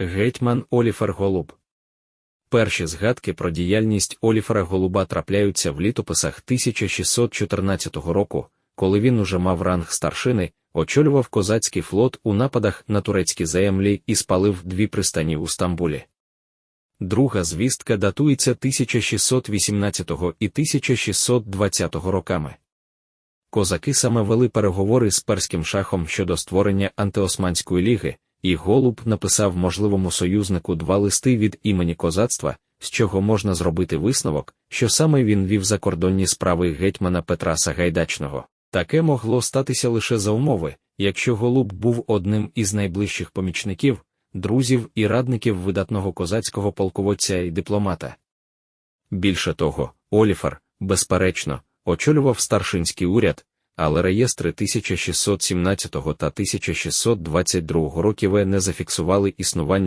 Гетьман Оліфер Голуб. Перші згадки про діяльність Оліфера Голуба трапляються в літописах 1614 року, коли він уже мав ранг старшини, очолював козацький флот у нападах на турецькі землі і спалив дві пристані у Стамбулі. Друга звістка датується 1618 і 1620 роками. Козаки саме вели переговори з перським шахом щодо створення антиосманської ліги, і Голуб написав можливому союзнику два листи від імені козацтва, з чого можна зробити висновок, що саме він вів закордонні справи гетьмана Петра Сагайдачного. Таке могло статися лише за умови, якщо Голуб був одним із найближчих помічників, друзів і радників видатного козацького полководця і дипломата. Більше того, Оліфер, безперечно, очолював старшинський уряд, але реєстри 1617 та 1622 років не зафіксували існування